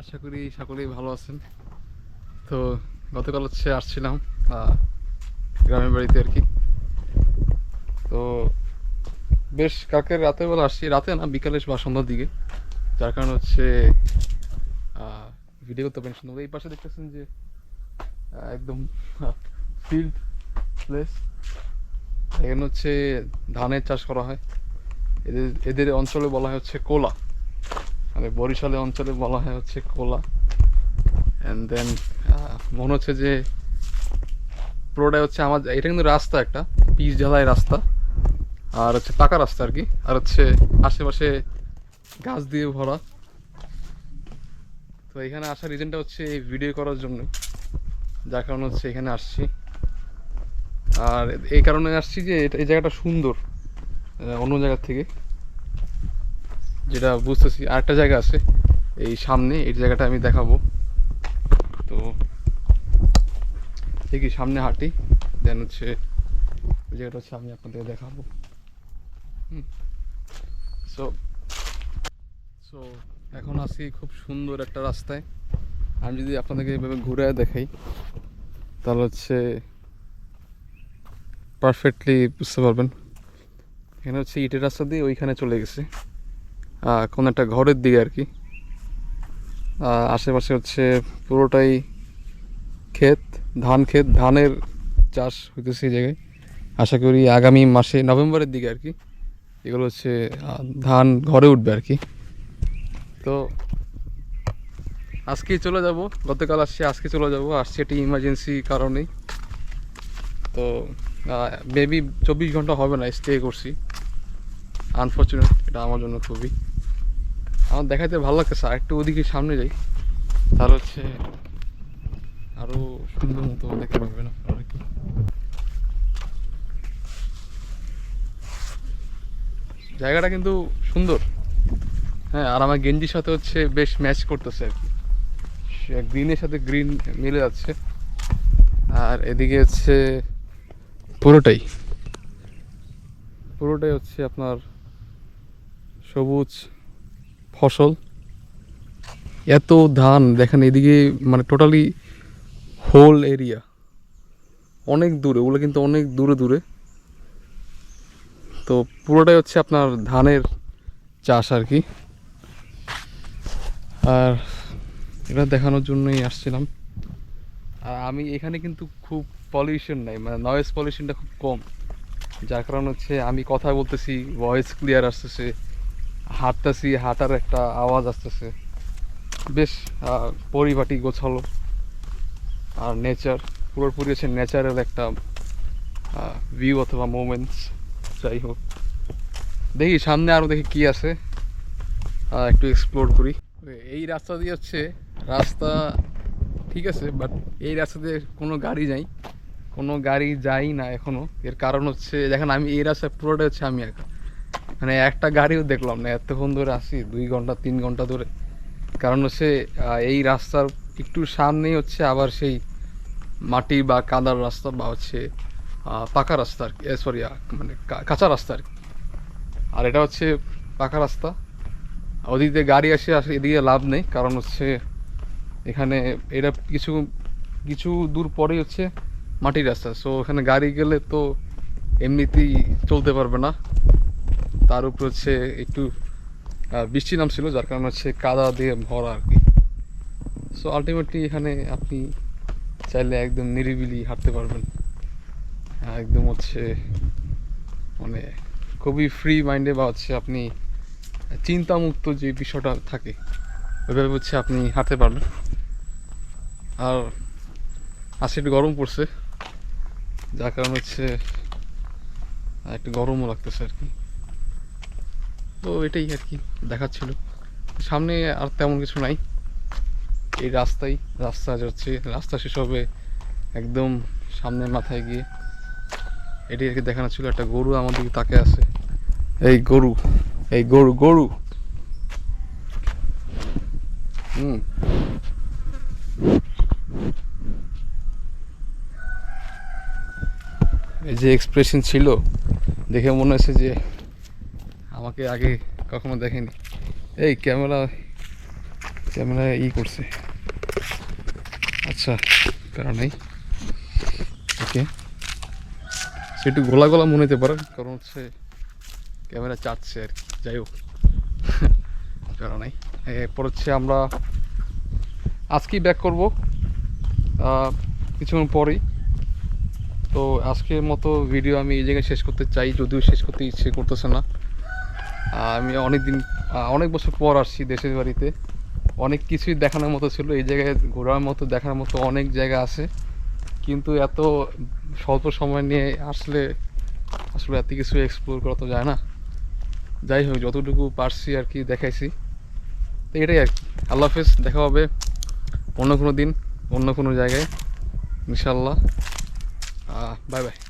আশা করি সকলেই ভালো আছেন। তো গতকাল হচ্ছে আসছিলাম গ্রামের বাড়িতে আর কি। তো বেশ কালকে রাতের বেলা আসছি, রাতে না, বিকালে বা সন্ধ্যার দিকে। যার কারণে হচ্ছে ভিডিও করতে পারেন। সুন্দর এই পাশে দেখতেছেন যে একদম ফিল্ড প্লেস এখানে হচ্ছে ধানের চাষ করা হয়। এদের এদের অঞ্চলে বলা হয় হচ্ছে কোলা। মানে বরিশালে অঞ্চলে বলা হয় হচ্ছে কোলা। অ্যান্ড দেন মনে হচ্ছে যে পুরোটাই হচ্ছে আমার, এটা কিন্তু রাস্তা একটা, পিচ ঢালাই রাস্তা। আর হচ্ছে পাকা রাস্তা আর কি। আর হচ্ছে আশেপাশে গাছ দিয়ে ভরা। তো এখানে আসার রিজনটা হচ্ছে এই ভিডিও করার জন্য। যার কারণে হচ্ছে এখানে আসছি। আর এই কারণে আসছি যে এই জায়গাটা সুন্দর অন্য জায়গার থেকে। যেটা বুঝতেছি আরেকটা জায়গা আছে, এই সামনে, এই জায়গাটা আমি দেখাবো। তো, দেখি সামনে হাঁটি, দেন হচ্ছে ওই জায়গাটা হচ্ছে আমি আপনাদের দেখাবো। হুম। সো সো এখন আছি খুব সুন্দর একটা রাস্তায়। আমি যদি আপনাদেরকে এভাবে ঘুরে দেখাই, তাহলে হচ্ছে পারফেক্টলি বুঝতে পারবেন। এখানে হচ্ছে ইটের রাস্তা দিয়ে ওইখানে চলে গেছে। কোন একটা ঘরের দিকে আর কি। আশেপাশে হচ্ছে পুরোটাই ক্ষেত, ধান ক্ষেত, ধানের চাষ হইতেছে এই জায়গায়। আশা করি আগামী মাসে নভেম্বরের দিকে আর কি এগুলো হচ্ছে ধান ঘরে উঠবে আর কি। তো আজকেই চলে যাব, গতকাল আসছি, আজকে চলে যাব। আসছি একটি ইমার্জেন্সি কারণেই। তো মেবি চব্বিশ ঘণ্টা হবে না স্টে করছি। আনফর্চুনেট এটা আমার জন্য খুবই। আমার দেখাইতে ভালো লাগতেছে, আর একটু ওদিকে সামনে যাই। তাহলে হচ্ছে আরও সুন্দর মতো দেখতে পারবেন আপনারা কি। জায়গাটা কিন্তু সুন্দর। হ্যাঁ আর আমার গেঞ্জির সাথে হচ্ছে বেশ ম্যাচ করতেছে আর কি। গ্রিনের সাথে গ্রিন মিলে যাচ্ছে। আর এদিকে হচ্ছে পুরোটাই। পুরোটাই হচ্ছে আপনার সবুজ ফসল। এত ধান, দেখেন এদিকে মানে টোটালি হোল এরিয়া অনেক দূরে, ওগুলো কিন্তু অনেক দূরে দূরে। তো পুরোটাই হচ্ছে আপনার ধানের চাষ আর কি। আর এটা দেখানোর জন্যই আসছিলাম। আর আমি এখানে কিন্তু খুব পলিউশন নাই মানে নয়েজ পলিউশনটা খুব কম। যার কারণ হচ্ছে আমি কথা বলতেছি ভয়েস ক্লিয়ার আসতেছে। হাঁটতেছি, হাঁটার একটা আওয়াজ আসতেছে। বেশ পরিপাটি, গোছালো। আর নেচার পুরোপুরি হচ্ছে ন্যাচারাল একটা ভিউ অথবা মোমেন্টস যাই হোক। দেখি সামনে আরও দেখি কি আছে। একটু এক্সপ্লোর করি। এই রাস্তা দিয়ে হচ্ছে রাস্তা ঠিক আছে বাট এই রাস্তা দিয়ে কোনো গাড়ি যাই কোনো গাড়ি যাই না এখনও। এর কারণ হচ্ছে, দেখেন আমি এই রাস্তায় পুরোটা হচ্ছে আমি একা। মানে একটা গাড়িও দেখলাম না, এতক্ষণ ধরে আসি দুই ঘণ্টা, তিন ঘণ্টা ধরে। কারণ হচ্ছে এই রাস্তার একটু সামনেই হচ্ছে আবার সেই মাটি বা কাদার রাস্তা বা হচ্ছে পাকা রাস্তা আর কি সরি মানে কাঁচা রাস্তা আর কি। আর এটা হচ্ছে পাকা রাস্তা। ওদিক গাড়ি আসে আসে, এদিকে লাভ নেই, কারণ হচ্ছে এখানে এটা কিছু কিছু দূর পরেই হচ্ছে মাটির রাস্তা। সো এখানে গাড়ি গেলে তো এমনিতেই চলতে পারবে না। তার উপর হচ্ছে একটু বৃষ্টি নামছিল, যার কারণে হচ্ছে কাদা দিয়ে ভরা আর কি। সো আলটিমেটলি এখানে আপনি চাইলে একদম নিরিবিলি হাঁটতে পারবেন। একদম হচ্ছে মানে খুবই ফ্রি মাইন্ডে বা হচ্ছে আপনি চিন্তামুক্ত যে বিষয়টা থাকে, ওইভাবে হচ্ছে আপনি হাঁটতে পারবেন। আর আজকে একটু গরম পড়ছে, যার কারণ হচ্ছে একটু গরমও লাগতেছে আর কি। তো এটাই আর কি দেখাচ্ছিল। সামনে আর তেমন কিছু নাই। এই রাস্তাই রাস্তা যাচ্ছে, রাস্তা শেষ হবে একদম সামনে মাথায় গিয়ে। এটি আর কি দেখানো ছিল। একটা গরু আমার দিকে তাকে আছে। এই গরু এই গরু গরু। হুম। এই যে এক্সপ্রেশন ছিল, দেখে মনে হয়েছে যে আমাকে আগে কখনো দেখেনি। এই ক্যামেরা ক্যামেরা ই করছে। আচ্ছা প্যারা নেই। ওকে। একটু গোলা গোলা মনে হতে পারে, কারণ হচ্ছে ক্যামেরা চাচ্ছে আর কি। যাই হোক প্যারা নাই। এরপর হচ্ছে আমরা আজকেই ব্যাক করব। কিছুক্ষণ পরেই। তো আজকের মতো ভিডিও আমি এই জায়গায় শেষ করতে চাই, যদিও শেষ করতে ইচ্ছে করতেছে না। আমি অনেক দিন অনেক বছর পর আসছি দেশের বাড়িতে। অনেক কিছুই দেখানোর মতো ছিল, এই জায়গায় ঘোরার মতো, দেখার মতো অনেক জায়গা আছে। কিন্তু এত স্বল্প সময় নিয়ে আসলে আসলে এত কিছু এক্সপ্লোর করা তো যায় না। যাই হোক, যতটুকু পারছি আর কি দেখাইছি। তো এটাই আর কি। আল্লাহ হাফেজ, দেখা হবে অন্য কোনো দিন, অন্য কোনো জায়গায় ইনশাল্লাহ বাই বাই